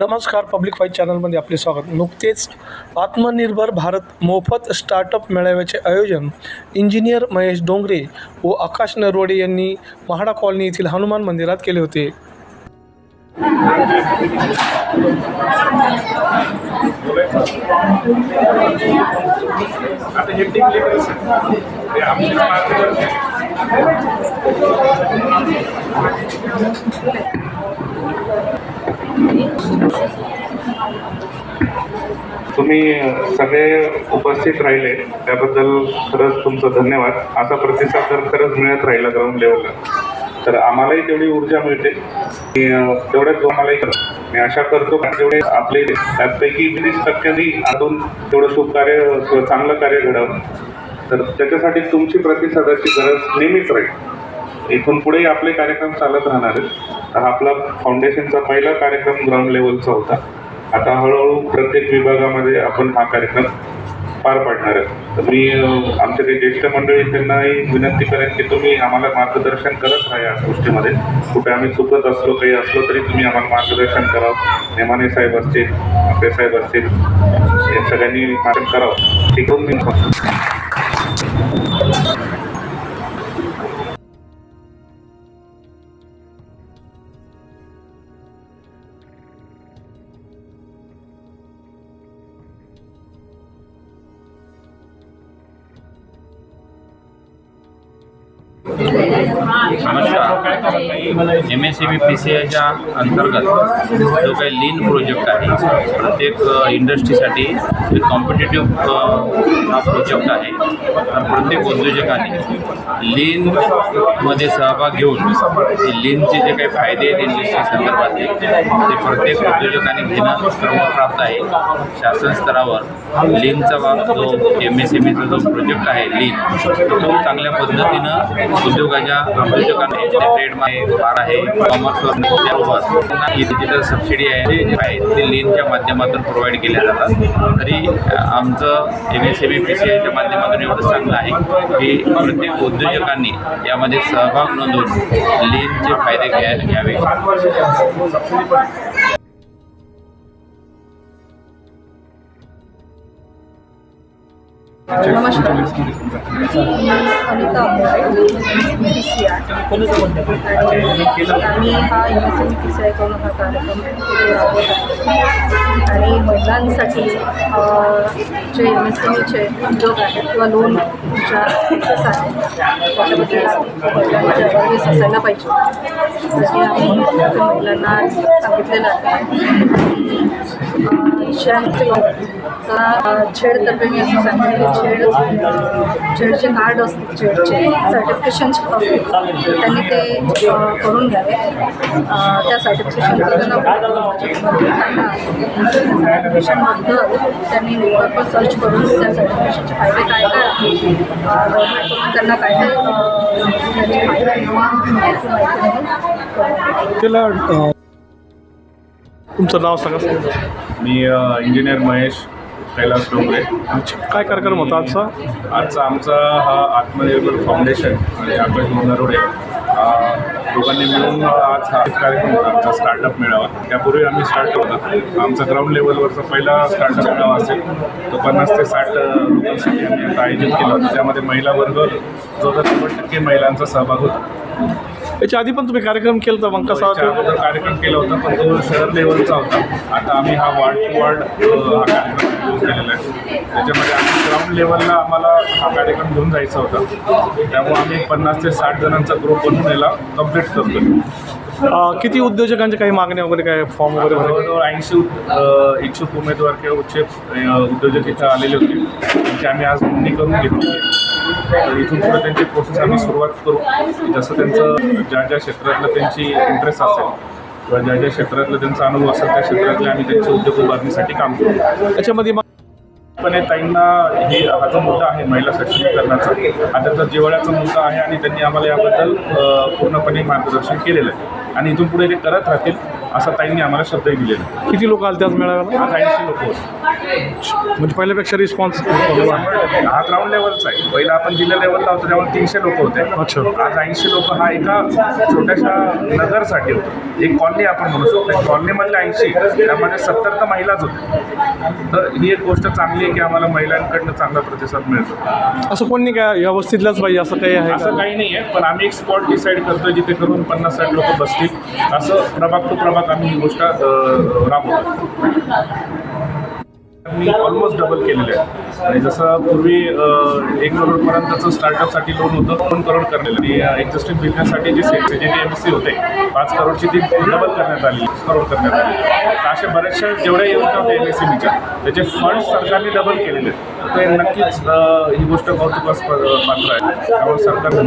नमस्कार public five चॅनलमध्ये आपले स्वागत. नुकतेच आत्मनिर्भर भारत मोफत स्टार्टअप मेळाव्याचे आयोजन इंजिनियर महेश डोंगरे व आकाश नरवडे यांनी महाडा कॉलनी येथील हनुमान मंदिरात केले होते आता हे टीम लिडर्स आहेत ते आमचेच मार्गदर्शक आहेत. तुम्ही सगळे उपस्थित राहिले. त्याबद्दल खरंच तुमचं धन्यवाद. असा प्रतिसाद जर खरंच मिळत राहिला ग्राउंड लेवलला तर आम्हालाही तेवढी ऊर्जा मिळते. की तेवढ्याच आम्हालाही करतो. मी आशा करतो की जेवढे आपले त्यापैकी वीस टक्क्यांनी अजून तेवढं शुभ कार्य चांगलं कार्य घडावं. तर त्याच्यासाठी तुमची प्रतिसादाची गरज नेहमीच राहील. इथून पुढेही आपले कार्यक्रम चालत राहणार आहेत. हा आपला फाउंडेशनचा पहिला कार्यक्रम ग्राउंड लेवलचा होता. आता हळूहळू प्रत्येक विभागामध्ये आपण हा कार्यक्रम पार पाडणार आहे तर मी आमच्या आमचे काही ज्येष्ठ मंडळी त्यांनाही विनंती करेन की तुम्ही आम्हाला मार्गदर्शन करत राहा या गोष्टीमध्ये. कुठे आम्ही चुकत असलो काही असलो तरी तुम्ही आम्हाला मार्गदर्शन करावं. नेमाने साहेब असतील आपले साहेब असतील या सगळ्यांनी मार्गदर्शन करावं. ठीक नमस्कार M S C B P C आयच्या अंतर्गत जो काही लीन प्रोजेक्ट आहे प्रत्येक इंडस्ट्रीसाठी एक कॉम्पिटेटिव्ह हा प्रोजेक्ट आहे. तर प्रत्येक उद्योजकाने लीनमध्ये सहभाग घेऊन ते लीनचे जे काही फायदे आहेत इंडस्ट्री संदर्भातले ते प्रत्येक उद्योजकाने घेणं क्रमप्राप्त आहे. शासन स्तरावर लीनचा भाग जो एम एस एम ईचा जो प्रोजेक्ट आहे लीन तो चांगल्या पद्धतीनं उद्योगाच्या उद्योजकांना जे ट्रेड आहे कॉमर्सवर त्यांना ही डिजिटल सबसिडी आहे जे आहे ते लीनच्या माध्यमातून प्रोव्हाइड केल्या जातात. तरी आमचं M S M P C आयच्या माध्यमातून एवढं चांगलं आहे की प्रत्येक उद्योजकांनी यामध्ये सहभाग नोंदवून लीनचे फायदे घ्या घ्यावे. नमस्कार. मी Anita Ambole P C I आणि हा M S M P C आयकडून हा कार्यक्रम इथे राबवत आहे. आणि महिलांसाठी जे एम एस एम ईचे उद्योग आहेत किंवा लोन ज्या प्रोसेस आहेत त्याच्याबद्दल महिलांना अवेअरनेस असायला पाहिजे. फक्त महिलांना सांगितलेलं आहे. छेड तर्फे मी असं सांगितलं छेड छेडचे कार्ड असतील छेडचे सर्टिफिकेशन असतील त्यांनी ते करून घ्यावे. त्या सर्टिफिकेशनचं त्यांना सर्टिफिकेशनबद्दल त्यांनी नेटवर्कवर सर्च करून त्या सर्टिफिकेशनचे फायदे काय काय आहेत गव्हर्नमेंटकडून त्यांना काय काय त्याचे फायदे तुमचं नाव सांगा मी इंजिनियर महेश कैलास डोंगरे. अच्छा काय कार्यक्रम होता आजचा? आजचा आमचा हा आत्मनिर्भर फाउंडेशन आणि आकाश नरोडे अ, दोघांनी मिळून आज हा कार्यक्रम होता आमचा स्टार्टअप मेळावा. त्यापूर्वी आम्ही स्टार्टअप होता आमचा ग्राउंड लेवलवरचा पहिला स्टार्टअप मेळावा असेल तो पन्नास ते साठ लोकांसाठी आम्ही आता आयोजित केला होता. त्यामध्ये महिला वर्ग जवळजवळ नव्वद टक्के महिलांचा सहभाग होता. याच्या आधी पण तुम्ही कार्यक्रम केला होता मग कसा होता कार्यक्रम केला होता पण तो शहर लेवलचा होता. आता आम्ही हा वार्ड टू वार्ड अ, हा कार्यक्रम घेऊन केलेला आहे. त्याच्यामध्ये आम्ही ग्राउंड लेवलला आम्हाला हा कार्यक्रम घेऊन जायचा होता. त्यामुळे आम्ही पन्नास ते साठ जणांचा ग्रुप बनवून याला कंप्लीट करतो किती उद्योजकांच्या काही मागण्या वगैरे काय फॉर्म वगैरे भरले? जवळजवळ ऐंशी इच्छुक उमेदवार किंवा उच्च उद्योजक इथं आलेले होते. त्यांची आम्ही आज नोंदणी करून घेतली तर इथून पुढे त्यांची प्रोसेस आम्ही सुरुवात करू. जसं त्यांचं ज्या ज्या क्षेत्रातलं त्यांची इंटरेस्ट असेल किंवा ज्या ज्या क्षेत्रातलं त्यांचा अनुभव असेल त्या क्षेत्रातले आम्ही त्यांचे उद्योग उभारणीसाठी काम करू. याच्यामध्ये मग पण ताईंना हे हा जो मुद्दा आहे महिला सक्षमीकरणाचा हा त्यांचा जिव्हाळ्याचा मुद्दा आहे आणि त्यांनी आम्हाला याबद्दल पूर्णपणे मार्गदर्शन केलेलं आहे. आणि इथून पुढे ते करत राहतील. असा ताईंनी आम्हाला शब्दही दिलेला किती लोक आले त्याच मेळाव्याला? आज ऐंशी लोक म्हणजे पहिल्यापेक्षा रिस्पॉन्स हा ग्राउंड लेवलचा आहे. पहिला आपण जिल्हा लेवलला होतो तेव्हा तीनशे लोक होते. अच्छा. आज ऐंशी लोक हा एका छोट्याशा नगरसाठी होतो. एक कॉलनी आपण म्हणू शकतो. कॉलनीमधले ऐंशी त्यामध्ये सत्तर तर महिलाच होते. तर ही एक गोष्ट चांगली आहे की आम्हाला महिलांकडनं चांगला प्रतिसाद मिळतो. असं कोणी काय या वस्तीतल्याच पाहिजे असं काही आहे असं काही नाही आहे पण आम्ही एक स्पॉट डिसाईड करतो जिथे करून पन्नास साठ लोक बसतील. असं प्रभाग टू प्रभाग आम्ही ही गोष्ट राबवतो. मी ऑलमोस्ट डबल केलेलं आहे. आणि जसं पूर्वी एक करोडपर्यंतचं स्टार्टअपसाठी लोन होतं दोन करोड करलेलं. आणि एक्झिस्टिंग बिझनेससाठी जे से जे एम एस सी होते पाच करोडची ती डबल करण्यात आली करोड करण्यात आली. तर अशा बऱ्याचशा जेवढ्या योजना होत्या एम एस सी बीच्या त्याचे फंड सरकारने डबल केलेले आहेत. तर नक्कीच ही गोष्ट कौतुकास पात्र आहे. त्यामुळे सरकार